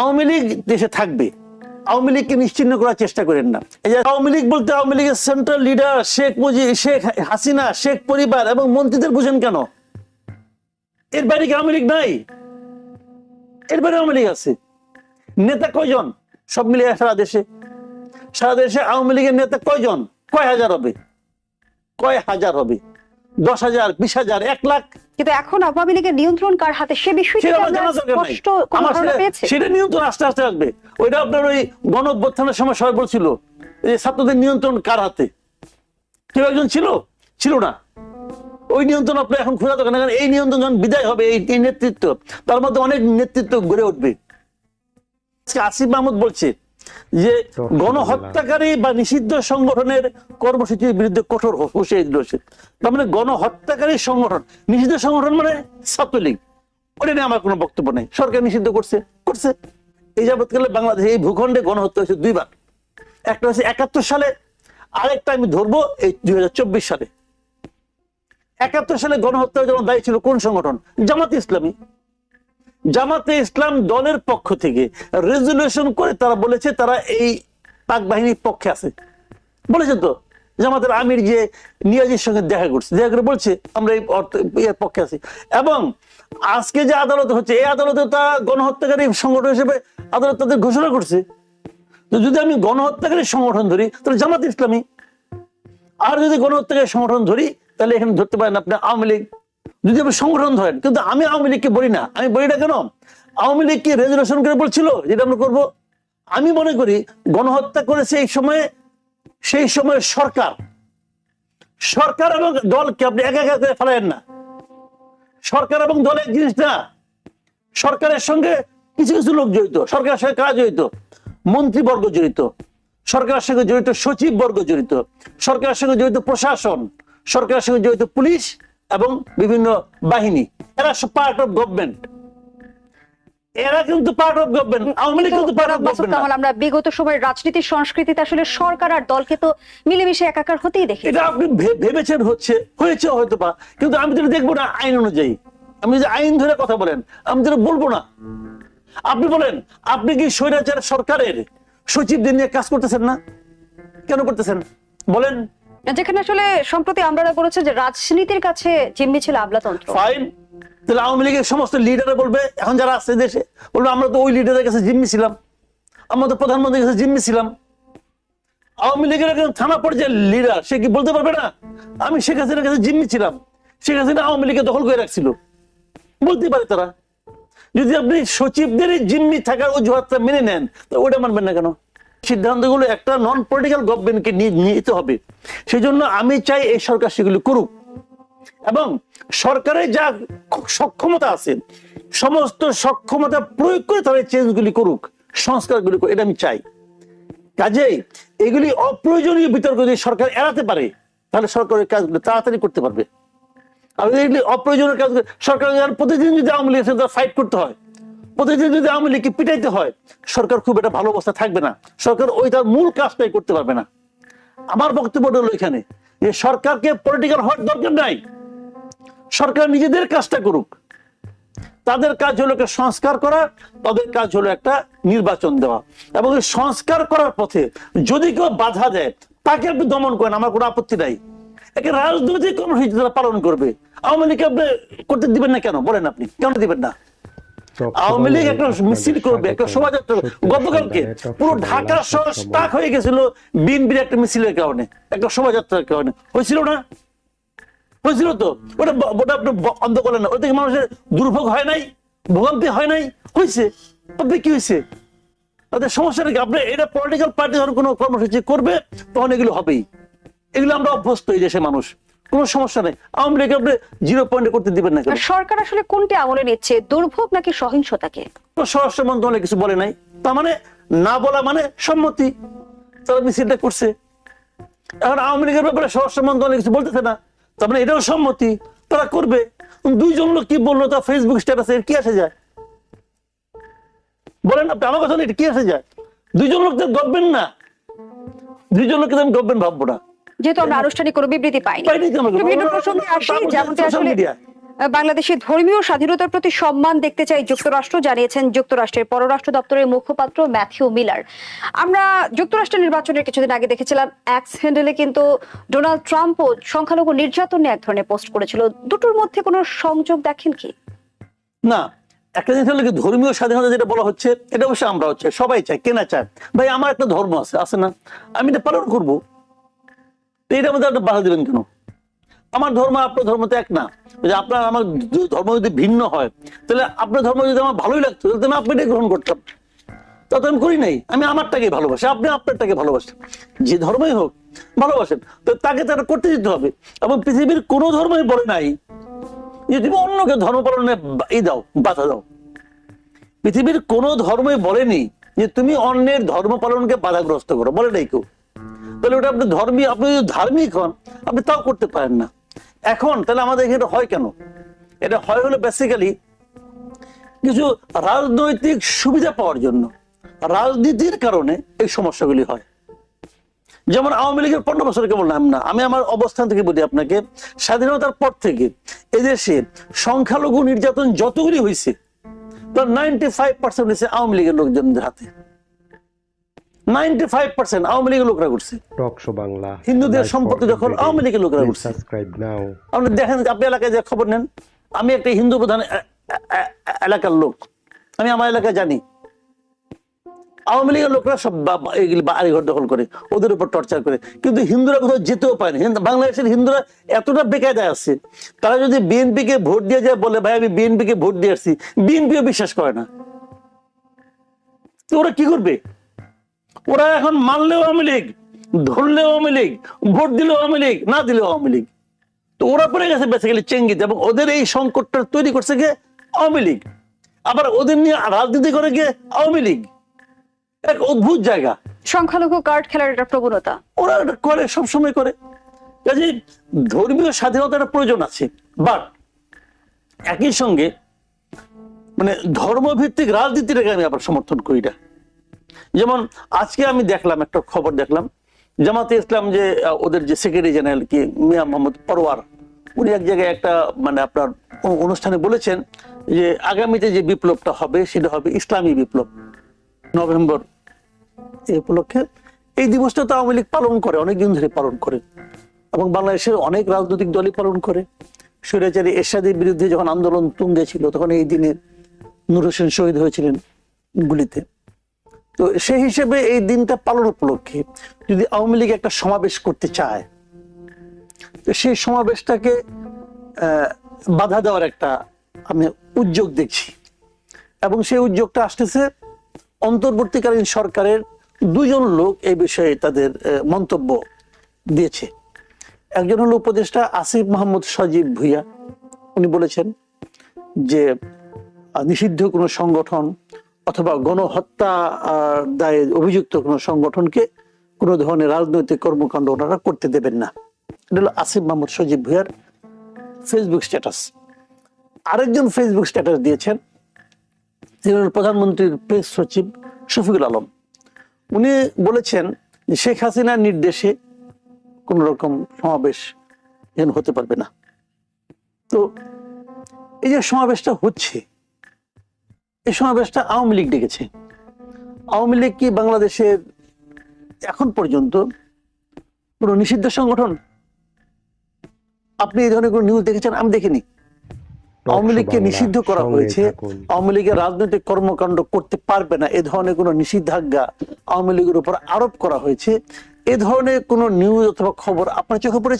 আওয়ামী লীগ দেশে থাকবে, আওয়ামী লীগকে নিশ্চিন্ন করার চেষ্টা করেন না। এই যে আওয়ামী লীগ বলতে আওয়ামী লীগের সেন্ট্রাল লিডার শেখ মুজিব, শেখ হাসিনা, শেখ পরিবার এবং মন্ত্রীদের বুঝেন কেন? এর বাইরে কি আওয়ামী লীগ নাই? এর বাইরে আওয়ামী লীগ আছে। নেতা কয়জন? সব মিলিয়ে সারা দেশে। সারা দেশে আওয়ামী লীগের নেতা কয়জন? কয় হাজার হবে? কয় হাজার হবে? দশ হাজার, বিশ হাজার, এক লাখ কিন্তু এখন আওয়ামী লীগের নিয়ন্ত্রণ কার হাতে সে বিষয়টি। স্পষ্ট কোনো ধারণা পেয়েছে? সেটা নিয়ন্ত্রণ আস্তে আস্তে আসবে। ওইটা আপনার ওই গণ অভ্যুত্থানের সময় সবাই বলছিল যে ছাত্রদের নিয়ন্ত্রণ কার হাতে? কেউ একজন ছিল? ছিল না। ওই নিয়ন্ত্রণ আপনি এখন খোঁজা দরকার কারণ এই নিয়ন্ত্রণ যখন বিদায় হবে এই নেতৃত্ব তার মধ্যে অনেক নেতৃত্ব গড়ে উঠবে। আসিফ মাহমুদ বলছে যে গণহত্যাকারী বা নিষিদ্ধ সংগঠনের কর্মসূচির বিরুদ্ধে কঠোর হুঁশিয়ারি সে। তার মানে গণহত্যাকারী সংগঠন নিষিদ্ধ সংগঠন মানে ছাত্রলীগ। ওটা নিয়ে আমার কোনো বক্তব্য নেই। সরকার নিষিদ্ধ করছে করছে। এই যাবৎকালে বাংলাদেশে এই ভূখণ্ডে গণহত্যা হয়েছে দুইবার। একটা হচ্ছে একাত্তর সালে আরেকটা আমি ধরবো এই দুই হাজার চব্বিশ সালে। একাত্তর সালে গণহত্যা যেমন দায়ী ছিল কোন সংগঠন? জামাতে ইসলামী। জামাতে ইসলাম দলের পক্ষ থেকে রেজুলেশন করে তারা বলেছে তারা এই পাক বাহিনীর পক্ষে আছে। বলেছে তো, জামাতের আমির যে নিয়াজির সঙ্গে দেখা করছে, দেখা করে বলছে, আমরা এই এর পক্ষে আছি। এবং আজকে যে আদালত হচ্ছে, এই আদালতে তা গণহত্যাকারী সংগঠন হিসেবে আদালত তাদের ঘোষণা করছে। যদি আমি গণহত্যাকারী সংগঠন ধরি, তাহলে জামাত ইসলামী। আর যদি গণহত্যাকারী সংগঠন ধরি, তাহলে এখানে ধরতে পারেন আপনি আওয়ামী লীগ। যদি আপনি সংগঠন ধরেন, কিন্তু আমি আওয়ামী লীগকে বলি না। আমি বলি না কেন? আওয়ামী লীগ কি রেজুলেশন করে বলছিল যেটা আমরা করব? আমি মনে করি গণহত্যা করেছে এই সময়ে, সেই সময় সরকার। সরকার এবং দলকে আপনি একা একা করে ফেলায়েন না। সরকার এবং দলের জিনিস না। সরকারের সঙ্গে কিছু কিছু লোক জড়িত, সরকারের সঙ্গে কারা জড়িত? মন্ত্রীবর্গ জড়িত, সরকারের সঙ্গে জড়িত সচিব বর্গ জড়িত, সরকারের সঙ্গে জড়িত প্রশাসন, সরকারের সঙ্গে জড়িত পুলিশ এবং বিভিন্ন বাহিনী এরা পার্ট অফ গভর্নমেন্ট এরা কিন্তু part of government Awami League কিন্তু পার্ট অফ গভর্নমেন্ট কামাল আমরা বিগত সময়ের রাজনীতির সংস্কৃতিতে আসলে সরকার আর দলকে তো মিলেমিশে একাকার হতেই দেখি। এটা আপনি ভেবেছেন হচ্ছে হয়েছে হয়তো বা কিন্তু আমি যেটা দেখব না আইন অনুযায়ী। আমি যদি আইন ধরে কথা বলেন আমি যেটা বলব না। আপনি বলেন আপনি কি স্বৈরাচার সরকারের সচিবদের নিয়ে কাজ করতেছেন না? কেন করতেছেন? বলেন। যেখানে আসলে সম্প্রতি আমরা বলেছে যে রাজনীতির কাছে জিম্মি ছিল আমলাতন্ত্র। ফাইন তাহলে আওয়ামী লীগের সমস্ত লিডারে বলবে, এখন যারা আছে দেশে, বলবে, আমরা তো ওই লিডারের কাছে জিম্মি ছিলাম। আমরা তো প্রধানমন্ত্রীর কাছে জিম্মি ছিলাম। আওয়ামী লীগের একজন থানা পর্যায়ের লিডার সে কি বলতে পারবে না? আমি শেখ হাসিনার কাছে জিম্মি ছিলাম। শেখ হাসিনা আওয়ামী লীগে দখল করে রাখছিল। বলতে পারে তারা। যদি আপনি সচিবদের জিম্মি থাকার অজুহাতটা মেনে নেন, তো ওটা মানবেন না কেন? সিদ্ধান্তগুলো একটা নন পলিটিক্যাল গভর্নমেন্টকে নিতে হবে। সেই জন্য আমি চাই এই সরকার সেগুলি করুক। এবং সরকারের যা সক্ষমতা আছে, সমস্ত সক্ষমতা প্রয়োগ করে তারা চেঞ্জগুলি করুক, সংস্কারগুলি করুক, এটা আমি চাই। কাজেই এগুলি অপ্রয়োজনীয় বিতর্ক যদি সরকার এড়াতে পারে, তাহলে সরকারের কাজগুলো তাড়াতাড়ি করতে পারবে। আর এগুলি অপ্রয়োজনীয় কাজ সরকার প্রতিদিন যদি আওয়ামী সাথে ফাইট করতে হয় প্রতিদিন যদি আওয়ামী লীগকে পিটাইতে হয়, সরকার খুব একটা ভালো অবস্থা থাকবে না। সরকার ওই তার মূল কাজটাই করতে পারবে না। আমার বক্তব্য হলো এখানে যে সরকারকে পলিটিক্যাল হওয়ার দরকার নাই। সরকার নিজেদের কাজটা করুক। তাদের কাজ হলো একটা সংস্কার করা, তাদের কাজ হলো একটা নির্বাচন দেওয়া। এবং এই সংস্কার করার পথে যদি কেউ বাধা দেয়, তাকে আপনি দমন করেন, আমার কোনো আপত্তি নাই। একে রাজনৈতিক কর্মসূচি তারা পালন করবে। আওয়ামী লীগকে আপনি করতে দিবেন না কেন? বলেন আপনি, কেন দিবেন না? আওয়ামী লীগ একটা মিছিল করবে একটা শোভাযাত্রা গতকালকে পুরো ঢাকা শহর স্টাক হয়ে গেছিল বিএনপির একটা মিছিলের কারণে একটা শোভাযাত্রার কারণে। হয়েছিল না? হয়েছিল তো? ওটা ওটা আপনি বন্ধ করলেন না। ওটা মানুষের দুর্ভোগ হয় নাই? ভোগান্তি হয় নাই? হয়েছে। তবে কি হয়েছে? তাদের সমস্যাটা কি? আপনি এটা পলিটিক্যাল পার্টি যখন কোনো কর্মসূচি করবে তখন এগুলো হবেই। এগুলো আমরা অভ্যস্ত এই দেশের মানুষ। কোনো সমস্যা নেই। আওয়ামী লীগ আপনি জিরো পয়েন্টে করতে দিবেন না সরকার আসলে কোনটি আমলে নিচ্ছে দুর্ভোগ নাকি সহিংসতাকে? স্বরাষ্ট্র মন্ত্রণালয় কিছু বলে নাই। তার মানে না বলা মানে সম্মতি। তারা মিছিলটা করছে। এখন আওয়ামী লীগের ব্যাপারে স্বরাষ্ট্র মন্ত্রণালয় কিছু বলতেছে না। তার মানে এটাও সম্মতি। তারা করবে। দুইজন লোক কি বলল? তা ফেসবুক স্ট্যাটাসে এর কি আসে যায়? বলেন আপনি আমার কথা এটা কি আসে যায়? দুইজন লোক তো গভর্নমেন্ট না দুইজন লোককে আমি গভর্নমেন্ট ভাববো না। যেহেতু আমরা আনুষ্ঠানিক কোনো বিবৃতি পাইনি। বিভিন্ন প্রসঙ্গে আসি তারপর যেমনটি আসলে বাংলাদেশের ধর্মীয় স্বাধীনতার প্রতি সম্মান দেখতে চাই যুক্তরাষ্ট্র জানিয়েছেন যুক্তরাষ্ট্রের পররাষ্ট্র দপ্তরের মুখপাত্র ম্যাথিউ মিলার। আমরা যুক্তরাষ্ট্র নির্বাচনের কিছুদিন আগে দেখেছিলাম এক্স হ্যান্ডেলে কিন্তু ডোনাল্ড ট্রাম্পও সংখ্যালঘু নির্যাতন নিয়ে এক ধরনের পোস্ট করেছিল। দুটোর মধ্যে কোনো সংযোগ দেখেন কি? না একটা জিনিস হলো কি ধর্মীয় স্বাধীনতা যেটা বলা হচ্ছে এটা অবশ্যই আমরা হচ্ছে সবাই চায় কেনা চায় ভাই আমার একটা ধর্ম আছে আছে না? আমি এটা পালন করব। এটার মধ্যে একটা বাধা দেবেন কেন? আমার ধর্ম আপনার ধর্ম তো এক না। যে আপনার, আমার ধর্ম যদি ভিন্ন হয়, তাহলে আপনার ধর্ম যদি আমার ভালোই লাগতো, তাহলে আমি আপনারটাই গ্রহণ করতাম। তা তো আমি করি নাই। আমি আমারটাকে ভালোবাসি, আপনি আপনারটাকে ভালোবাসেন। যে ধর্মই হোক, ভালোবাসেন। তো তাকে তারা করতে দিতে হবে। এবং পৃথিবীর কোনো ধর্মই বলে নাই যে তুমি অন্যকে ধর্ম পালনে এই দাও, বাধা দাও। পৃথিবীর কোনো ধর্মই বলেনি যে তুমি অন্যের ধর্ম পালনকে বাধাগ্রস্ত করো। বলে নাই কেউ। তাহলে ওটা আপনি ধর্মীয় আপনি যদি ধার্মিক হন, আপনি তাও করতে পারেন না। এখন তাহলে আমাদের এখানে হয় কেন? এটা হয় হলো বেসিক্যালি কিছু রাজনৈতিক সুবিধা পাওয়ার জন্য। রাজনীতির কারণে এই সমস্যাগুলি হয়। যেমন আওয়ামী লীগের পনেরো বছর কেবল নাম না। আমি আমার অবস্থান থেকে বলি আপনাকে, স্বাধীনতার পর থেকে এদেশে সংখ্যালঘু নির্যাতন যতগুলি হয়েছে তার নাইনটি ফাইভ পার্সেন্ট হয়েছে আওয়ামী লীগের লোকজনদের হাতে। নাইনটি ফাইভ পার্সেন্ট আওয়ামী লীগের লোকরা করছে টকশো বাংলা হিন্দুদের সম্পত্তি দখল আওয়ামী লীগের লোকেরা করছে। আপনি দেখেন আপনি এলাকায় যে খবর নেন আমি একটা হিন্দু প্রধান এ- এ- এ- এলাকার লোক। আমি আমার এলাকায় জানি। আওয়ামী লীগের লোকরা সব বা- বা- এগুলি বাড়ি দখল করে ওদের উপর টর্চার করে। কিন্তু হিন্দুরা কোথাও যেতেও পারে না। বাংলাদেশের হিন্দুরা এতটা বেকায়দায় আছে তারা যদি বিএনপি কে ভোট দিয়ে যায় বলে ভাই আমি বিএনপি কে ভোট দিয়ে আসছি বিএনপিও বিশ্বাস করে না। তো ওরা কি করবে? ওরা এখন মানলেও আওয়ামী লীগ ধরলেও আওয়ামী লীগ ভোট দিলেও আওয়ামী লীগ না দিলেও আওয়ামী লীগ। তো ওরা পড়ে গেছে বেসিক্যালি চেঙ্গিতে এবং ওদের এই সংকটটা তৈরি করছে গিয়ে আওয়ামী লীগ। আবার ওদের নিয়ে রাজনীতি করে গিয়ে আওয়ামী লীগ। এক অদ্ভুত জায়গা। সংখ্যালঘু কার্ড খেলার একটা প্রবণতা। ওরা করে সবসময় করে। কাজে ধর্মীয় স্বাধীনতার প্রয়োজন আছে। বাট একই সঙ্গে মানে ধর্মভিত্তিক রাজনীতিটাকে আমি আবার সমর্থন করি না। যেমন আজকে আমি দেখলাম, একটা খবর দেখলাম, জামাতে ইসলাম যে ওদের যে সেক্রেটারি জেনারেল কি, মিয়া মোহাম্মদ পরওয়ার উনি এক জায়গায় একটা মানে আপনার অনুষ্ঠানে বলেছেন যে, আগামীতে যে বিপ্লবটা হবে, সেটা হবে ইসলামী বিপ্লব। নভেম্বর এই উপলক্ষে এই দিবসটা তো আওয়ামী লীগ পালন করে, অনেকদিন ধরে পালন করে। এবং বাংলাদেশের অনেক রাজনৈতিক দলই পালন করে। স্বৈরাচারী এরশাদের বিরুদ্ধে যখন আন্দোলন তুঙ্গে ছিল, তখন এই দিনে নূর হোসেন শহীদ হয়েছিলেন গুলিতে। তো সেই হিসেবে এই দিনটা পালন উপলক্ষে যদি আওয়ামী লীগ একটা সমাবেশ করতে চায় সেই সমাবেশটাকে বাধা দেওয়ার একটা আমি উদ্যোগ দেখছি। এবং সেই উদ্যোগটা আসতেছে অন্তর্বর্তীকালীন সরকারের দুজন লোক এই বিষয়ে তাদের মন্তব্য দিয়েছে। একজন হলো উপদেষ্টা আসিফ মাহমুদ সজীব ভুইয়া। উনি বলেছেন যে নিষিদ্ধ কোনো সংগঠন অথবা গণহত্যা দায়ে অভিযুক্ত কোনো সংগঠনকে কোনো ধরনের রাজনৈতিক কর্মকাণ্ড ওনারা করতে দেবেন না। এটা হলো আসিফ মাহমুদ সজীব ভুইয়ার ফেসবুক স্ট্যাটাস আরেকজন ফেসবুক স্ট্যাটাস দিয়েছেন তিনি প্রধানমন্ত্রীর প্রেস সচিব শফিকুল আলম। উনি বলেছেন শেখ হাসিনার নির্দেশে কোন রকম সমাবেশ যেন হতে পারবে না। তো এই যে সমাবেশটা হচ্ছে এই সমাবেশটা আওয়ামী লীগ ডেকেছে। আওয়ামী লীগ কি বাংলাদেশের এখন পর্যন্ত কোন নিষিদ্ধ সংগঠন? আপনি এই ধরনের কোন নিউজ দেখেছেন? আমি দেখিনি। আওয়ামী লীগকে নিষিদ্ধ করা হয়েছে। আওয়ামী লীগের রাজনৈতিক কর্মকাণ্ড করতে পারবে না। এ ধরনের কোনো নিষিদ্ধাজ্ঞা আওয়ামী লীগের উপর আরোপ করা হয়েছে। এ ধরনের কোনো নিউজ অথবা খবর আপনার চোখে পড়েছে?